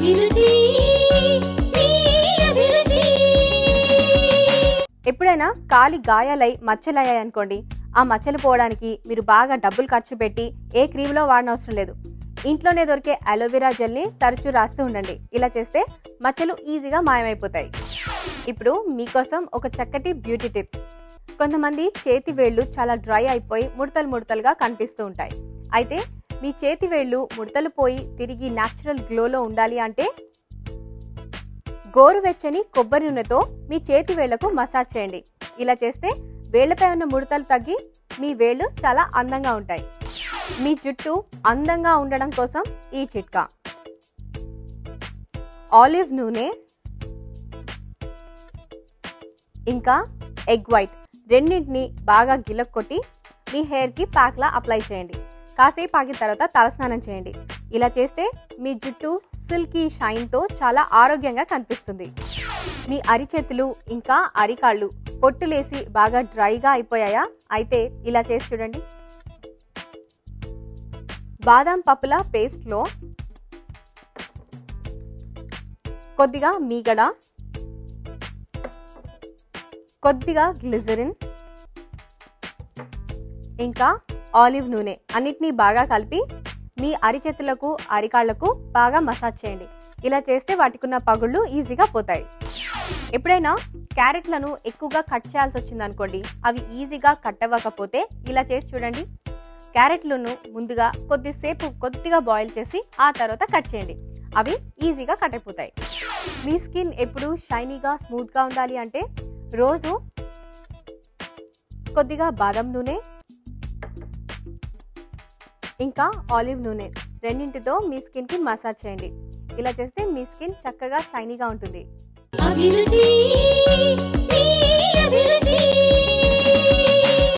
అభిరుచి ఎప్పుడైనా కాలి గాయాలై మచ్చలయ్యాయి అనుకోండి ఆ మచ్చలు పోవడానికి మీరు బాగా డబ్బులు ఖర్చు పెట్టి ఏ క్రీమ్లో వాడనవసరం లేదు. ఇంట్లోనే దొరికే అలోవెరా జెల్ని తరచూ రాస్తూ ఉండండి. ఇలా చేస్తే మచ్చలు ఈజీగా మాయమైపోతాయి. ఇప్పుడు మీకోసం ఒక చక్కటి బ్యూటీ టిప్. కొంతమంది చేతి వేళ్ళు చాలా డ్రై అయిపోయి ముడతలు ముడతలుగా కనిపిస్తూ ఉంటాయి. అయితే మీ చేతి వేళ్ళు ముడతలు పోయి తిరిగి న్యాచురల్ గ్లోలో ఉండాలి అంటే గోరువెచ్చని కొబ్బరి నూనెతో మీ చేతి వేళ్ళకు మసాజ్ చేయండి. ఇలా చేస్తే వేళ్ళపై ఉన్న ముడతలు తగ్గి మీ వేళ్ళు చాలా అందంగా ఉంటాయి. మీ జుట్టు అందంగా ఉండడం కోసం ఈ చిట్కా. ఆలివ్ నూనె ఇంకా ఎగ్ వైట్ రెండింటిని బాగా గిలక్కొట్టి మీ హెయిర్కి ప్యాక్లా అప్లై చేయండి. కాసేపు ఆగిన తర్వాత తలస్నానం చేయండి. ఇలా చేస్తే మీ జుట్టు సిల్కీ షైన్తో చాలా ఆరోగ్యంగా కనిపిస్తుంది. మీ అరిచేతులు ఇంకా అరికాళ్ళు పొట్టులేసి బాగా డ్రైగా అయిపోయాయా? అయితే ఇలా చేసి చూడండి. బాదం పప్పుల పేస్ట్లో కొద్దిగా మీగడ కొద్దిగా గ్లిజరిన్ ఇంకా ఆలివ్ నూనె అన్నిటినీ బాగా కలిపి మీ అరిచేతులకు అరికాళ్ళకు బాగా మసాజ్ చేయండి. ఇలా చేస్తే వాటికి ఉన్న పగుళ్ళు ఈజీగా పోతాయి. ఎప్పుడైనా క్యారెట్లను ఎక్కువగా కట్ చేయాల్సి వచ్చిందనుకోండి అవి ఈజీగా కట్ అవ్వకపోతే ఇలా చేసి చూడండి. క్యారెట్లను ముందుగా కొద్దిసేపు కొద్దిగా బాయిల్ చేసి ఆ తర్వాత కట్ చేయండి. అవి ఈజీగా కట్ అయిపోతాయి. మీ స్కిన్ ఎప్పుడు షైనీగా స్మూత్గా ఉండాలి అంటే రోజు కొద్దిగా బాదం నూనె ఇంకా ఆలివ్ నూనె రెండింటితో మీ స్కిన్కి మసాజ్ చేయండి. ఇలా చేస్తే మీ స్కిన్ చక్కగా షైనీగా ఉంటుంది. అభిరుచి